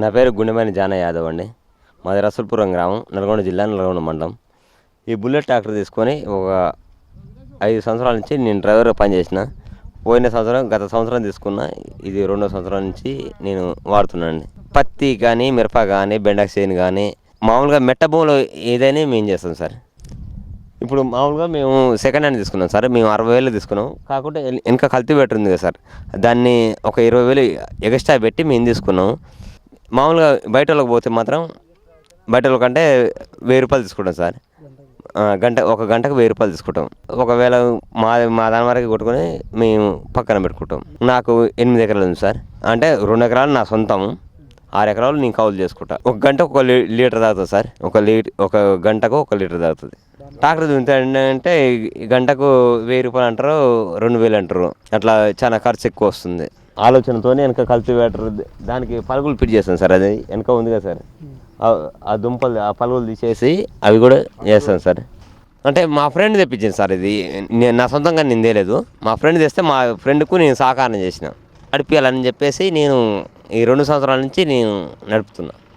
నా పేరు గుండెమని జాన యాదవ్ అండి. మాది రసూల్పురం గ్రామం నల్గొండ జిల్లా నల్గొండ మండలం. ఈ బుల్లెట్ ట్రాక్టర్ తీసుకొని ఒక ఐదు సంవత్సరాల నుంచి నేను డ్రైవర్గా పనిచేసిన. పోయిన సంవత్సరం గత సంవత్సరం తీసుకున్న ఇది రెండో సంవత్సరం నుంచి నేను వాడుతున్నాను పత్తి కానీ మిరప కానీ బెండక కానీ మామూలుగా మెట్ట భూమిలో ఏదైనా మేము చేస్తాం సార్. ఇప్పుడు మామూలుగా మేము సెకండ్ హ్యాండ్ తీసుకున్నాం సార్. మేము అరవై వేలు తీసుకున్నాం. కాకుండా వెనక వెనక కల్టివేటర్ ఉంది కదా సార్. దాన్ని ఒక ఇరవై వేలు ఎగస్ట్రా పెట్టి మేము తీసుకున్నాం. మామూలుగా బయట వాళ్ళకి పోతే మాత్రం బయట వాళ్ళ కంటే వెయ్యి రూపాయలు తీసుకుంటాం సార్. గంట ఒక గంటకు వెయ్యి రూపాయలు తీసుకుంటాం. ఒకవేళ మా మా దాని వరకు కొట్టుకొని మేము పక్కన పెట్టుకుంటాం. నాకు ఎనిమిది ఎకరాలు ఉంది సార్. అంటే రెండు ఎకరాలు నా సొంతం. ఆరు ఎకరాలు నేను కౌలు చేసుకుంటా. ఒక గంట ఒక లీ- లీటర్ తాగుతుంది సార్. ఒక లీటర్ ఒక గంటకు ఒక లీటర్ తాగుతుంది. ట్రాక్టర్ దున్నితే గంటకు వెయ్యి రూపాయలు అంటారు రెండు వేలు అంటారు. అట్లా చాలా ఖర్చు ఎక్కువ వస్తుంది. ఆలోచనతోనే వెనక కల్టివేటర్ దానికి పలుగులు ఫిట్ చేస్తాను సార్. అది వెనక ఉంది కదా సార్. ఆ- దుంపలు ఆ పలుగులు తీసేసి అవి కూడా చేస్తాను సార్. అంటే మా ఫ్రెండ్ తెప్పించింది సార్ ఇది. నేను నా సొంతంగా నేను తేలేదు. మా ఫ్రెండ్ తెస్తే మా ఫ్రెండ్కు నేను సహకారం చేసిన. నడిపించాలని చెప్పేసి నేను ఈ రెండు సంవత్సరాల నుంచి నేను నడుపుతున్నా.